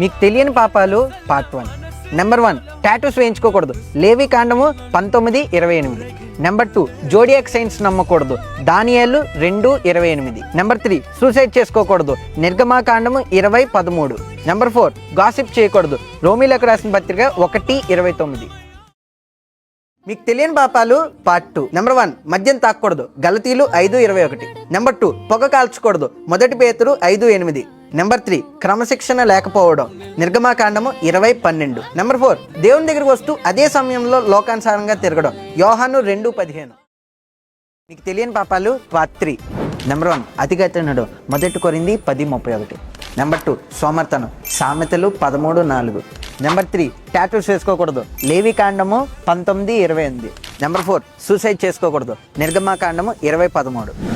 మీకు తెలియని పాపాలు part one number one tattoos వేయించుకోకూడదు. లేవి కాండము పంతొమ్మిది ఇరవై ఎనిమిది. నెంబర్ టూ జోడియాక్ సైన్స్ నమ్మకూడదు. దానియాలు రెండు ఇరవై ఎనిమిది. నెంబర్ త్రీ సూసైడ్ చేసుకోకూడదు. నిర్గమాకాండము ఇరవై పదమూడు. నెంబర్ ఫోర్ గాసిప్ చేయకూడదు. రోమిలకు రాసిన పత్రిక ఒకటి ఇరవై తొమ్మిది. మీకు తెలియని పాపాలు పార్ట్ టూ నెంబర్ వన్ మద్యం తాకూడదు. గలతీలు ఐదు ఇరవై ఒకటి. నెంబర్ టూ పొగ కాల్చకూడదు. మొదటి పేతురు ఐదు ఎనిమిది. నెంబర్ త్రీ క్రమశిక్షణ లేకపోవడం. నిర్గమాకాండము ఇరవై పన్నెండు. నెంబర్ ఫోర్ దేవుని దగ్గరికి వస్తూ అదే సమయంలో లోకానుసారంగా తిరగడం. యోహాను రెండు పదిహేను. మీకు తెలియని పాపాలు త్రీ నెంబర్ వన్ అతిగతనుడు. మొదటి కొరింది పది ముప్పై ఒకటి. నెంబర్ టూ సోమర్తనం. సామెతలు పదమూడు నాలుగు. నెంబర్ త్రీ టాటూస్ వేసుకోకూడదు. లేవి కాండము పంతొమ్మిది ఇరవై ఎనిమిది. నెంబర్ ఫోర్ సూసైడ్ చేసుకోకూడదు. నిర్గమాకాండము ఇరవై పదమూడు.